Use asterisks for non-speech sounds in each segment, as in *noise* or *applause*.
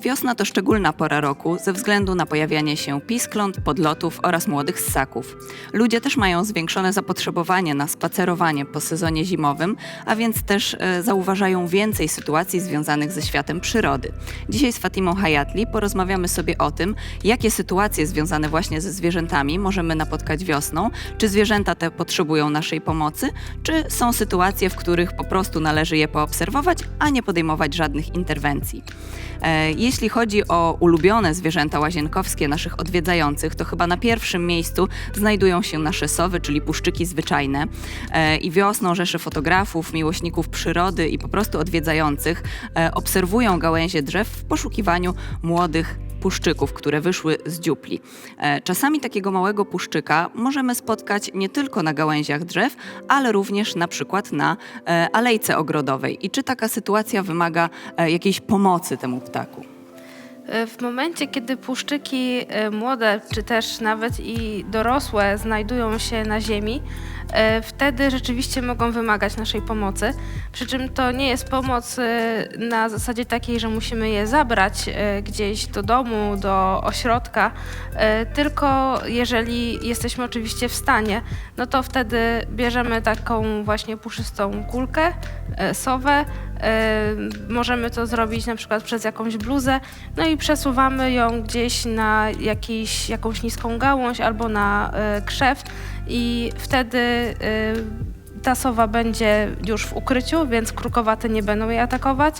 Wiosna to szczególna pora roku ze względu na pojawianie się piskląt, podlotów oraz młodych ssaków. Ludzie też mają zwiększone zapotrzebowanie na spacerowanie po sezonie zimowym, a więc też e, zauważają więcej sytuacji związanych ze światem przyrody. Dzisiaj z Fatimą Hayatli porozmawiamy sobie o tym, jakie sytuacje związane właśnie ze zwierzętami możemy napotkać wiosną, czy zwierzęta te potrzebują naszej pomocy, czy są sytuacje, w których po prostu należy je poobserwować, a nie podejmować żadnych interwencji. E, Jeśli chodzi o ulubione zwierzęta łazienkowskie naszych odwiedzających, to chyba na pierwszym miejscu znajdują się nasze sowy, czyli puszczyki zwyczajne. E, I wiosną rzesze fotografów, miłośników przyrody i po prostu odwiedzających e, obserwują gałęzie drzew w poszukiwaniu młodych puszczyków, które wyszły z dziupli. E, Czasami takiego małego puszczyka możemy spotkać nie tylko na gałęziach drzew, ale również na przykład na alejce ogrodowej. I czy taka sytuacja wymaga jakiejś pomocy temu ptaku? E, W momencie, kiedy puszczyki e, młode, czy też nawet i dorosłe znajdują się na ziemi, e, wtedy rzeczywiście mogą wymagać naszej pomocy. Przy czym to nie jest pomoc na zasadzie takiej, że musimy je zabrać gdzieś do domu, do ośrodka, tylko jeżeli jesteśmy oczywiście w stanie, no to wtedy bierzemy taką właśnie puszystą kulkę, sowę, E, Możemy to zrobić na przykład przez jakąś bluzę, no i przesuwamy ją gdzieś na jakiś, jakąś niską gałąź albo na e, krzew i wtedy e, ta sowa będzie już w ukryciu, więc krukowate nie będą jej atakować,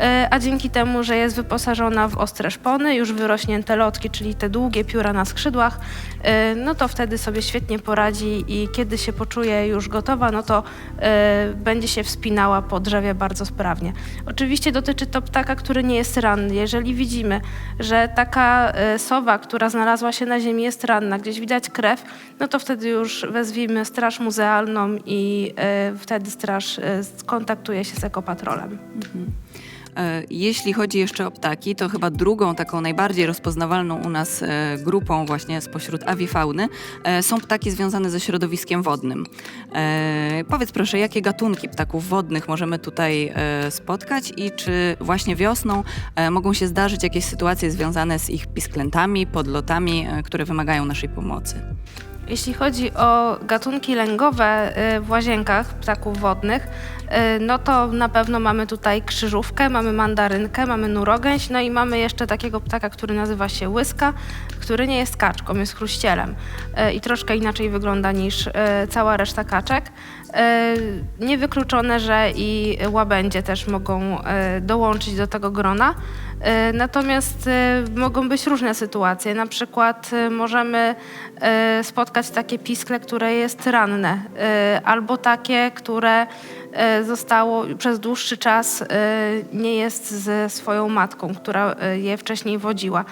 e, a dzięki temu, że jest wyposażona w ostre szpony, już wyrośnięte lotki, czyli te długie pióra na skrzydłach, e, no to wtedy sobie świetnie poradzi i kiedy się poczuje już gotowa, no to e, będzie się wspinała po drzewie bardzo sprawnie. Oczywiście dotyczy to ptaka, który nie jest ranny. Jeżeli widzimy, że taka sowa, która znalazła się na ziemi jest ranna, gdzieś widać krew, no to wtedy już wezwijmy straż muzealną i e, wtedy straż e, skontaktuje się z ekopatrolem. E, Jeśli chodzi jeszcze o ptaki, to chyba drugą taką najbardziej rozpoznawalną u nas grupą właśnie spośród awifauny są ptaki związane ze środowiskiem wodnym. Powiedz proszę, jakie gatunki ptaków wodnych możemy tutaj spotkać i czy właśnie wiosną mogą się zdarzyć jakieś sytuacje związane z ich pisklętami, podlotami, które wymagają naszej pomocy? Jeśli chodzi o gatunki lęgowe y, w łazienkach ptaków wodnych, no to na pewno mamy tutaj krzyżówkę, mamy mandarynkę, mamy nurogęś, no i mamy jeszcze takiego ptaka, który nazywa się łyska, który nie jest kaczką, jest chruścielem y, i troszkę inaczej wygląda niż y, cała reszta kaczek. Y, Niewykluczone, że i łabędzie też mogą y, dołączyć do tego grona. Y, Natomiast y, mogą być różne sytuacje. Na przykład y, możemy y, spotkać takie piskle, które jest ranne, y, albo takie, które y, zostało przez dłuższy czas y, nie jest ze swoją matką, która y, je wcześniej wodziła.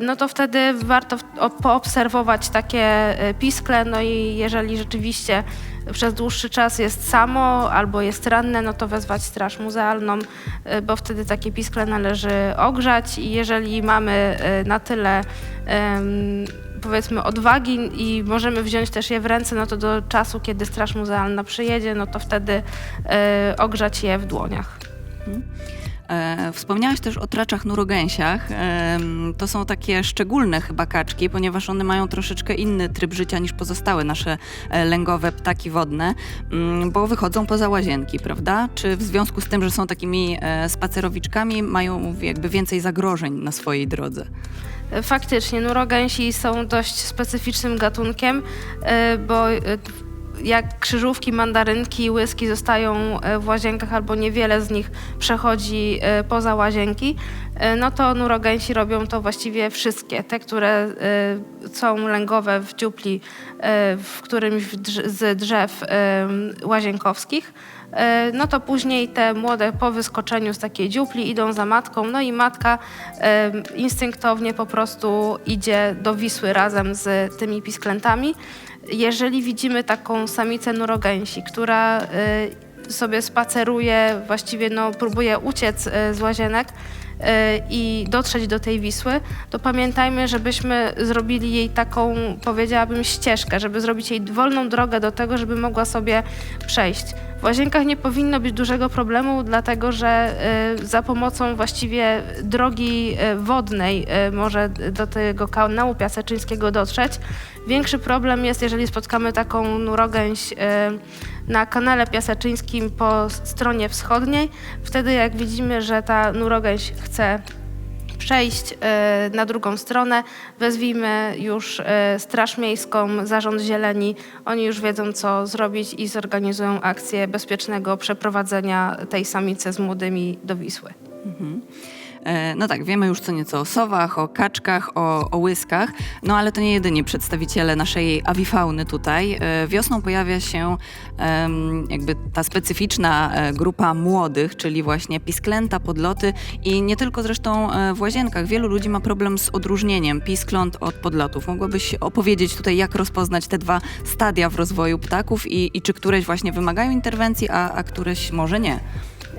No to wtedy warto poobserwować takie piskle, no i jeżeli rzeczywiście przez dłuższy czas jest samo albo jest ranne, no to wezwać straż muzealną, bo wtedy takie piskle należy ogrzać i jeżeli mamy na tyle em, powiedzmy odwagi i możemy wziąć też je w ręce, no to do czasu, kiedy straż muzealna przyjedzie, no to wtedy y, ogrzać je w dłoniach. E, Wspomniałaś też o traczach nurogęsiach. Em, To są takie szczególne chyba kaczki, ponieważ one mają troszeczkę inny tryb życia niż pozostałe nasze e, lęgowe ptaki wodne, mm, bo wychodzą poza łazienki, prawda? Czy w związku z tym, że są takimi e, spacerowiczkami, mają jakby więcej zagrożeń na swojej drodze? Faktycznie, nurogęsi są dość specyficznym gatunkiem, bo jak krzyżówki, mandarynki, łyski zostają y, w łazienkach albo niewiele z nich przechodzi y, poza łazienki, y, no to nurogęsi robią to właściwie wszystkie. Te, które są lęgowe w dziupli w którymś z drzew łazienkowskich, E, no to później te młode po wyskoczeniu z takiej dziupli idą za matką, no i matka e, instynktownie po prostu idzie do Wisły razem z tymi pisklętami. Jeżeli widzimy taką samicę nurogęsi, która e, sobie spaceruje, właściwie no, próbuje uciec e, z łazienek e, i dotrzeć do tej Wisły, to pamiętajmy, żebyśmy zrobili jej taką, powiedziałabym, ścieżkę, żeby zrobić jej wolną drogę do tego, żeby mogła sobie przejść. W łazienkach nie powinno być dużego problemu, dlatego że e, za pomocą właściwie drogi wodnej może do tego kanału piaseczyńskiego dotrzeć. Większy problem jest, jeżeli spotkamy taką nurogęź e, na kanale piaseczyńskim po stronie wschodniej. Wtedy jak widzimy, że ta nurogęź chce przejść e, na drugą stronę, wezwijmy już e, Straż Miejską, Zarząd Zieleni. Oni już wiedzą, co zrobić i zorganizują akcję bezpiecznego przeprowadzenia tej samicy z młodymi do Wisły. E, No tak, wiemy już co nieco o sowach, o kaczkach, o, o łyskach, no ale to nie jedyni przedstawiciele naszej awifauny tutaj. E, Wiosną pojawia się jakby ta specyficzna e, grupa młodych, czyli właśnie pisklęta, podloty i nie tylko zresztą e, w łazienkach. Wielu ludzi ma problem z odróżnieniem piskląt od podlotów. Mogłabyś opowiedzieć tutaj, jak rozpoznać te dwa stadia w rozwoju ptaków i, i czy któreś właśnie wymagają interwencji, a, a któreś może nie?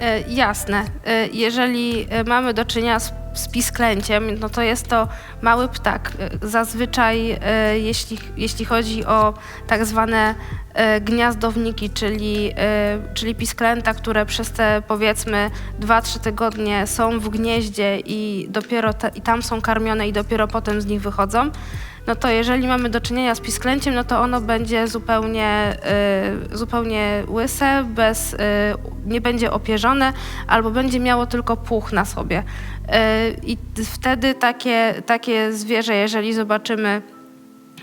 E, Jasne. E, Jeżeli e, mamy do czynienia z, z pisklęciem, no to jest to mały ptak. Zazwyczaj, jeśli, jeśli chodzi o tak zwane gniazdowniki, czyli, czyli pisklęta, które przez te powiedzmy 2-3 tygodnie są w gnieździe i dopiero i tam są karmione i dopiero potem z nich wychodzą, no to jeżeli mamy do czynienia z pisklęciem, no to ono będzie zupełnie, y, zupełnie łyse, bez, y, nie będzie opierzone albo będzie miało tylko puch na sobie. Y, I wtedy takie, takie zwierzę, jeżeli zobaczymy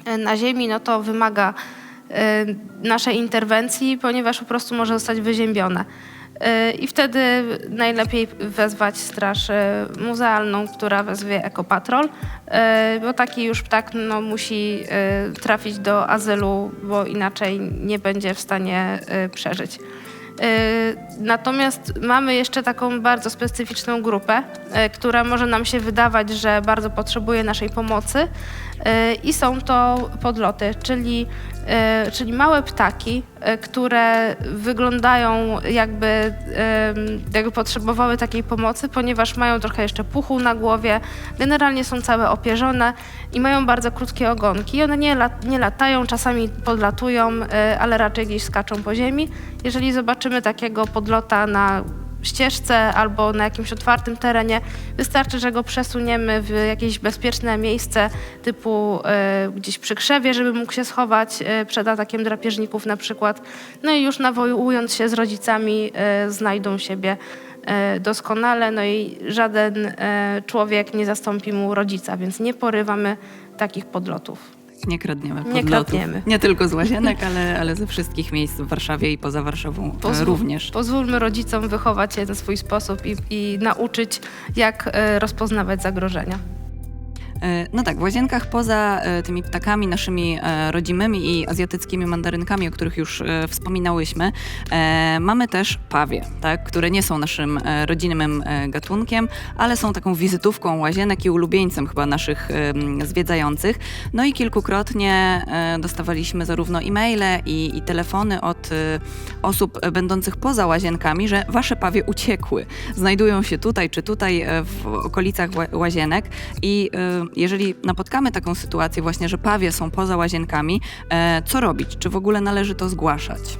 y, na ziemi, no to wymaga y, naszej interwencji, ponieważ po prostu może zostać wyziębione. I wtedy najlepiej wezwać straż y, muzealną, która wezwie ekopatrol, y, bo taki już ptak no, musi y, trafić do azylu, bo inaczej nie będzie w stanie przeżyć. Natomiast mamy jeszcze taką bardzo specyficzną grupę, która może nam się wydawać, że bardzo potrzebuje naszej pomocy i są to podloty, czyli, y, czyli małe ptaki, y, które wyglądają jakby, jakby potrzebowały takiej pomocy, ponieważ mają trochę jeszcze puchu na głowie, generalnie są całe opierzone i mają bardzo krótkie ogonki. One nie, lat, nie latają, czasami podlatują, y, ale raczej gdzieś skaczą po ziemi. Jeżeli zobaczymy takiego podlota na ścieżce albo na jakimś otwartym terenie, wystarczy, że go przesuniemy w jakieś bezpieczne miejsce typu y, gdzieś przy krzewie, żeby mógł się schować y, przed atakiem drapieżników na przykład. No i już nawołując się z rodzicami y, znajdą siebie doskonale, no i żaden człowiek nie zastąpi mu rodzica, więc nie porywamy takich podlotów. Nie kradniemy Nie podlotów. kradniemy. Nie tylko z łazienek, ale, ale ze wszystkich miejsc w Warszawie i poza Warszawą e, Pozwól- również. Pozwólmy rodzicom wychować się na swój sposób i, i nauczyć, jak e, rozpoznawać zagrożenia. E, No tak, w łazienkach poza e, tymi ptakami naszymi e, rodzimymi i azjatyckimi mandarynkami, o których już wspominałyśmy, mamy też pawie, tak, które nie są naszym rodzinnym gatunkiem, ale są taką wizytówką łazienek i ulubieńcem chyba naszych zwiedzających. No i kilkukrotnie dostawaliśmy zarówno e-maile i, i telefony od osób będących poza łazienkami, że wasze pawie uciekły. Znajdują się tutaj czy tutaj w okolicach ła- łazienek i jeżeli napotkamy taką sytuację właśnie, że pawie są poza łazienkami, e, co robić? Czy w ogóle należy to zgłaszać?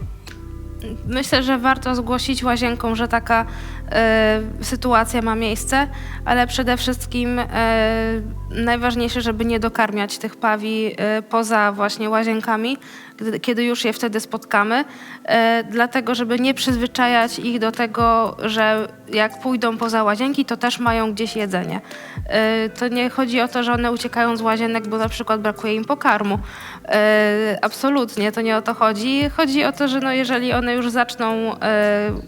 Myślę, że warto zgłosić łazienkom, że taka e, sytuacja ma miejsce, ale przede wszystkim e, najważniejsze, żeby nie dokarmiać tych pawi e, poza właśnie łazienkami, kiedy już je wtedy spotkamy, e, dlatego żeby nie przyzwyczajać ich do tego, że jak pójdą poza łazienki, to też mają gdzieś jedzenie. E, to nie chodzi o to, że one uciekają z łazienek, bo na przykład brakuje im pokarmu. Absolutnie, to nie o to chodzi. Chodzi o to, że no jeżeli one już zaczną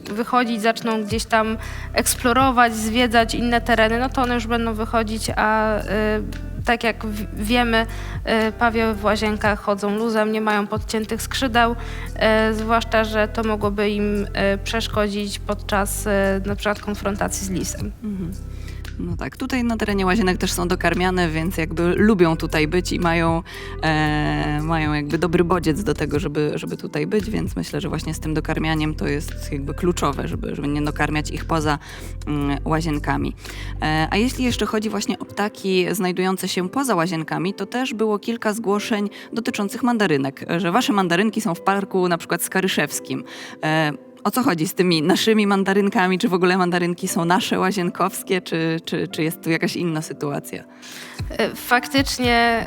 wychodzić, zaczną gdzieś tam eksplorować, zwiedzać inne tereny, no to one już będą wychodzić, a tak jak wiemy, e, pawie w łazienkach chodzą luzem, nie mają podciętych skrzydeł, e, zwłaszcza, że to mogłoby im przeszkodzić podczas na przykład konfrontacji z lisem. No tak, tutaj na terenie łazienek też są dokarmiane, więc jakby lubią tutaj być i mają, e, mają jakby dobry bodziec do tego, żeby, żeby tutaj być, więc myślę, że właśnie z tym dokarmianiem to jest jakby kluczowe, żeby, żeby nie dokarmiać ich poza mm, łazienkami. E, a jeśli jeszcze chodzi właśnie o ptaki znajdujące się poza łazienkami, to też było kilka zgłoszeń dotyczących mandarynek, że wasze mandarynki są w parku na przykład skaryszewskim. E, o co chodzi z tymi naszymi mandarynkami? Czy w ogóle mandarynki są nasze łazienkowskie, czy, czy, czy jest tu jakaś inna sytuacja? E, Faktycznie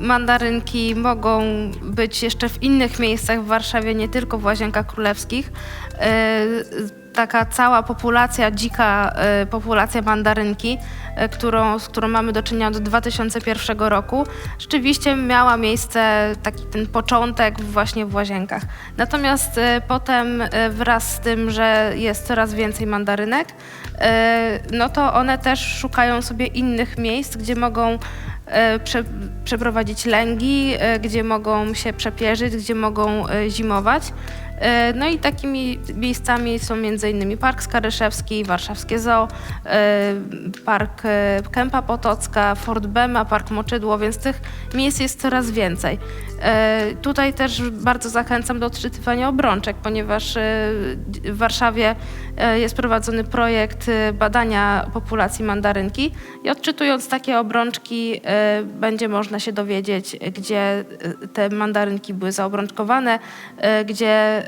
y, mandarynki mogą być jeszcze w innych miejscach w Warszawie, nie tylko w Łazienkach Królewskich. Y, Taka cała populacja, dzika y, populacja mandarynki, y, którą, z którą mamy do czynienia od 2001 roku, rzeczywiście miała miejsce taki ten początek właśnie w Łazienkach. Natomiast y, potem y, wraz z tym, że jest coraz więcej mandarynek, no to one też szukają sobie innych miejsc, gdzie mogą e, prze, przeprowadzić lęgi, e, gdzie mogą się przepierzyć, gdzie mogą e, zimować. E, No i takimi miejscami są m.in. Park Skaryszewski, Warszawskie Zoo, e, Park e, Kępa Potocka, Fort Bema, Park Moczydło, więc tych miejsc jest coraz więcej. E, Tutaj też bardzo zachęcam do odczytywania obrączek, ponieważ e, w Warszawie e, jest prowadzony projekt e, badania populacji mandarynki i odczytując takie obrączki e, będzie można się dowiedzieć, gdzie e, te mandarynki były zaobrączkowane, gdzie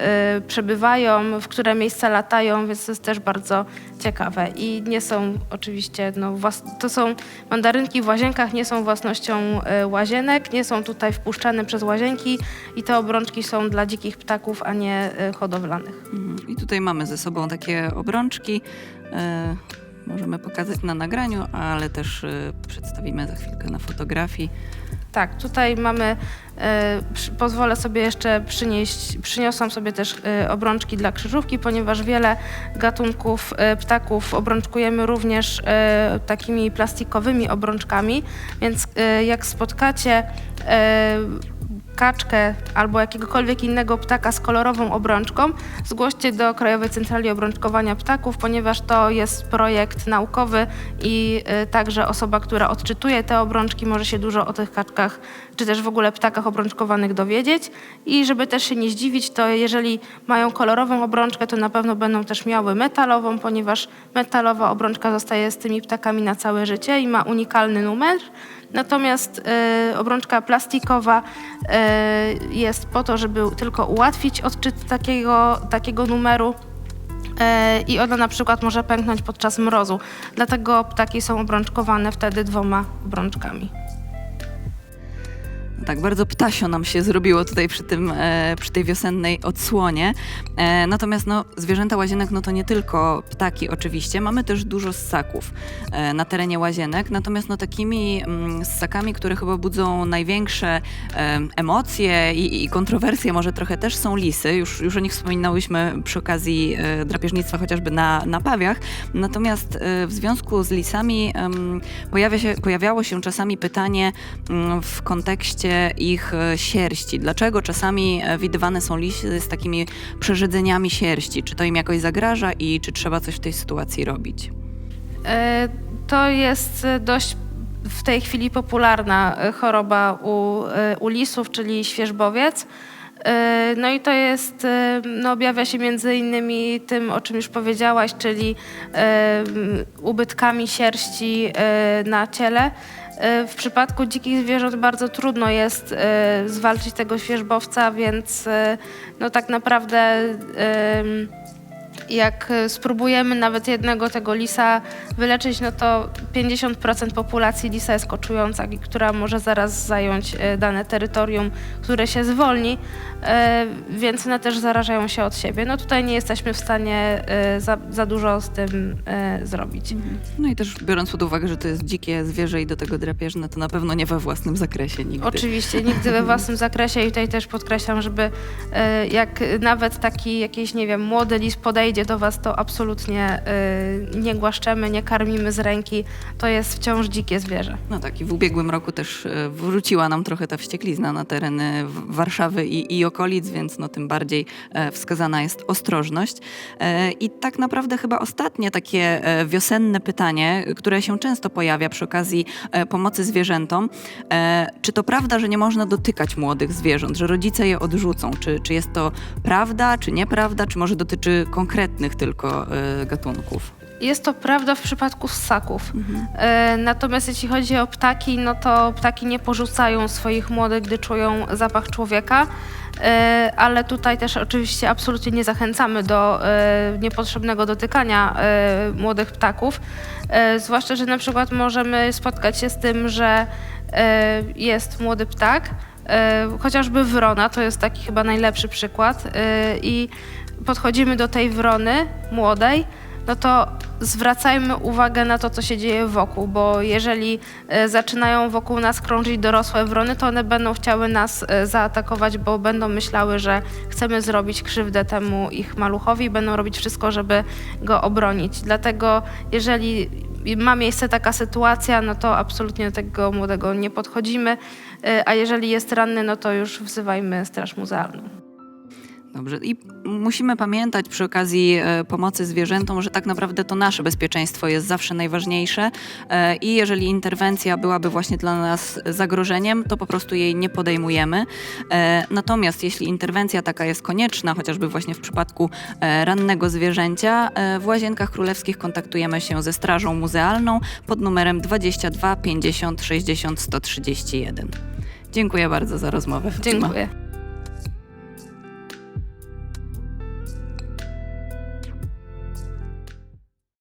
przebywają, w które miejsca latają, więc to jest też bardzo ciekawe. I nie są oczywiście, no, to są mandarynki w łazienkach, nie są własnością łazienek, nie są tutaj wpuszczane przez łazienki i te obrączki są dla dzikich ptaków, a nie hodowlanych. Mhm. I tutaj mamy ze sobą takie obrączki. E, możemy pokazać na nagraniu, ale też e, przedstawimy za chwilkę na fotografii. Tak, tutaj mamy, e, pozwolę sobie jeszcze przynieść, przyniosłam sobie też obrączki dla krzyżówki, ponieważ wiele gatunków ptaków obrączkujemy również takimi plastikowymi obrączkami, więc jak spotkacie kaczkę albo jakiegokolwiek innego ptaka z kolorową obrączką, zgłoście do Krajowej Centrali Obrączkowania Ptaków, ponieważ to jest projekt naukowy i y, także osoba, która odczytuje te obrączki, może się dużo o tych kaczkach, czy też w ogóle ptakach obrączkowanych dowiedzieć. I żeby też się nie zdziwić, to jeżeli mają kolorową obrączkę, to na pewno będą też miały metalową, ponieważ metalowa obrączka zostaje z tymi ptakami na całe życie i ma unikalny numer. Natomiast e, obrączka plastikowa e, jest po to, żeby tylko ułatwić odczyt takiego, takiego numeru. E, I ona na przykład może pęknąć podczas mrozu. Dlatego ptaki są obrączkowane wtedy dwoma obrączkami. Tak, bardzo ptasio nam się zrobiło tutaj przy, tym, e, przy tej wiosennej odsłonie. E, natomiast no, zwierzęta łazienek no to nie tylko ptaki oczywiście, mamy też dużo ssaków e, na terenie łazienek, natomiast no, takimi mm, ssakami, które chyba budzą największe e, emocje i, i kontrowersje może trochę też są lisy. Już, już o nich wspominałyśmy przy okazji e, drapieżnictwa chociażby na, na pawiach. Natomiast e, w związku z lisami em, pojawia się, pojawiało się czasami pytanie mm, w kontekście ich e, sierści. Dlaczego czasami e, widywane są lisy z takimi przerzedzeniami sierści? Czy to im jakoś zagraża i czy trzeba coś w tej sytuacji robić? E, To jest dość w tej chwili popularna choroba u, u lisów, czyli świeżbowiec. No i to jest, no objawia się między innymi tym, o czym już powiedziałaś, czyli ubytkami sierści na ciele. E, W przypadku dzikich zwierząt bardzo trudno jest e, zwalczyć tego świeżbowca, więc e, no tak naprawdę jak e, spróbujemy nawet jednego tego lisa wyleczyć, no to 50% populacji lisa jest koczująca, która może zaraz zająć e, dane terytorium, które się zwolni, e, więc one też zarażają się od siebie. No tutaj nie jesteśmy w stanie za, za dużo z tym zrobić. No i też biorąc pod uwagę, że to jest dzikie zwierzę i do tego drapieżne, to na pewno nie we własnym zakresie nigdy. Oczywiście, nigdy we własnym *laughs* zakresie i tutaj też podkreślam, żeby jak nawet taki jakiś, nie wiem, młody lis podejdzie do Was, to absolutnie y, nie głaszczemy, nie karmimy z ręki. To jest wciąż dzikie zwierzę. No tak, i w ubiegłym roku też e, wróciła nam trochę ta wścieklizna na tereny Warszawy i, i okolic, więc no tym bardziej e, wskazana jest ostrożność. E, I tak naprawdę chyba ostatnie takie e, wiosenne pytanie, które się często pojawia przy okazji pomocy zwierzętom. Czy to prawda, że nie można dotykać młodych zwierząt, że rodzice je odrzucą? Czy, czy jest to prawda, czy nieprawda, czy może dotyczy konkretnych tylko e, gatunków? Jest to prawda w przypadku ssaków. E, Natomiast jeśli chodzi o ptaki, no to ptaki nie porzucają swoich młodych, gdy czują zapach człowieka. E, Ale tutaj też oczywiście absolutnie nie zachęcamy do e, niepotrzebnego dotykania młodych ptaków. Zwłaszcza, że na przykład możemy spotkać się z tym, że jest młody ptak, chociażby wrona, to jest taki chyba najlepszy przykład. I podchodzimy do tej wrony młodej, no to zwracajmy uwagę na to, co się dzieje wokół, bo jeżeli e, zaczynają wokół nas krążyć dorosłe wrony, to one będą chciały nas e, zaatakować, bo będą myślały, że chcemy zrobić krzywdę temu ich maluchowi i będą robić wszystko, żeby go obronić. Dlatego jeżeli ma miejsce taka sytuacja, no to absolutnie do tego młodego nie podchodzimy, e, a jeżeli jest ranny, no to już wzywajmy Straż Muzealną. Dobrze. I musimy pamiętać przy okazji e, pomocy zwierzętom, że tak naprawdę to nasze bezpieczeństwo jest zawsze najważniejsze e, i jeżeli interwencja byłaby właśnie dla nas zagrożeniem, to po prostu jej nie podejmujemy. E, Natomiast jeśli interwencja taka jest konieczna, chociażby właśnie w przypadku rannego zwierzęcia, w Łazienkach Królewskich kontaktujemy się ze Strażą Muzealną pod numerem 22 50 60 131. Dziękuję bardzo za rozmowę. Fatima. Dziękuję.